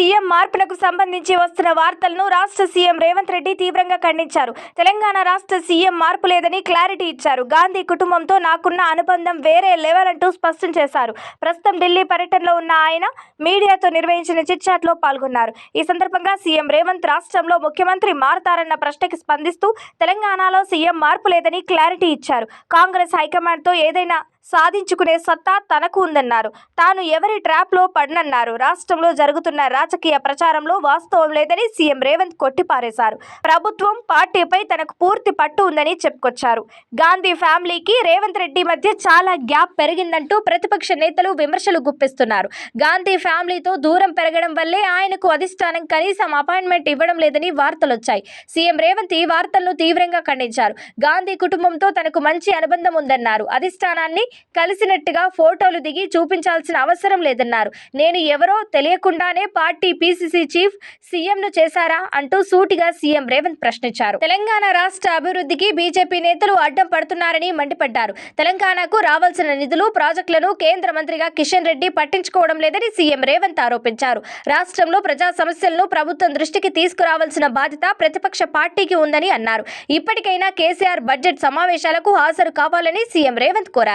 CM మార్పులకు సంబంధించి వస్తున్న వార్తలను రాష్ట్ర సీఎం రేవంత్ రెడ్డి తీవ్రంగా ఖండించారు. తెలంగాణ రాష్ట్ర సీఎం మార్పు లేదని క్లారిటీ ఇచ్చారు. గాంధీ కుటుంబంతో నాకున్న అనుబంధం వేరే లెవెల్ అంటూ స్పష్టం చేశారు. ప్రస్తుతం ఢిల్లీ పర్యటనలో ఉన్న ఆయన మీడియాతో నిర్వహించిన చిట్చాట్లో పాల్గొన్నారు. ఈ సందర్భంగా సీఎం రేవంత్ రాష్ట్రంలో ముఖ్యమంత్రి మారతారన్న ప్రశ్నకి స్పందిస్తూ తెలంగాణలో సీఎం మార్పు లేదని క్లారిటీ ఇచ్చారు. కాంగ్రెస్ హైకమాండ్తో ఏదైనా సాధించుకునే సత్తా తనకు ఉందన్నారు. తాను ఎవరి ట్రాప్లో పడనన్నారు. రాష్ట్రంలో జరుగుతున్న రాజకీయ ప్రచారంలో వాస్తవం లేదని సీఎం రేవంత్ కొట్టిపారేశారు. ప్రభుత్వం పార్టీపై తనకు పూర్తి పట్టు ఉందని చెప్పుకొచ్చారు. గాంధీ ఫ్యామిలీకి రేవంత్ రెడ్డి మధ్య చాలా గ్యాప్ పెరిగిందంటూ ప్రతిపక్ష నేతలు విమర్శలు గుప్పిస్తున్నారు. గాంధీ ఫ్యామిలీతో దూరం పెరగడం వల్లే ఆయనకు అధిష్టానం కనీసం అపాయింట్మెంట్ ఇవ్వడం లేదని వార్తలొచ్చాయి. సీఎం రేవంత్ ఈ వార్తలను తీవ్రంగా ఖండించారు. గాంధీ కుటుంబంతో తనకు మంచి అనుబంధం ఉందన్నారు. అధిష్టానాన్ని కలిసినట్టుగా ఫోటోలు దిగి చూపించాల్సిన అవసరం లేదన్నారు. నేను ఎవరో తెలియకుండానే పార్టీ పీసీసీ చీఫ్ సీఎంను చేశారా అంటూ సూటిగా సీఎం రేవంత్ ప్రశ్నించారు. తెలంగాణ రాష్ట్ర అభివృద్ధికి బీజేపీ నేతలు అడ్డం పడుతున్నారని మండిపడ్డారు. తెలంగాణకు రావాల్సిన నిధులు ప్రాజెక్టులను కేంద్ర మంత్రిగా కిషన్ రెడ్డి పట్టించుకోవడం లేదని సీఎం రేవంత్ ఆరోపించారు. రాష్ట్రంలో ప్రజా సమస్యలను ప్రభుత్వం దృష్టికి తీసుకురావాల్సిన బాధ్యత ప్రతిపక్ష పార్టీకి ఉందని అన్నారు. ఇప్పటికైనా కేసీఆర్ బడ్జెట్ సమావేశాలకు హాజరు కావాలని సీఎం రేవంత్ కోరారు.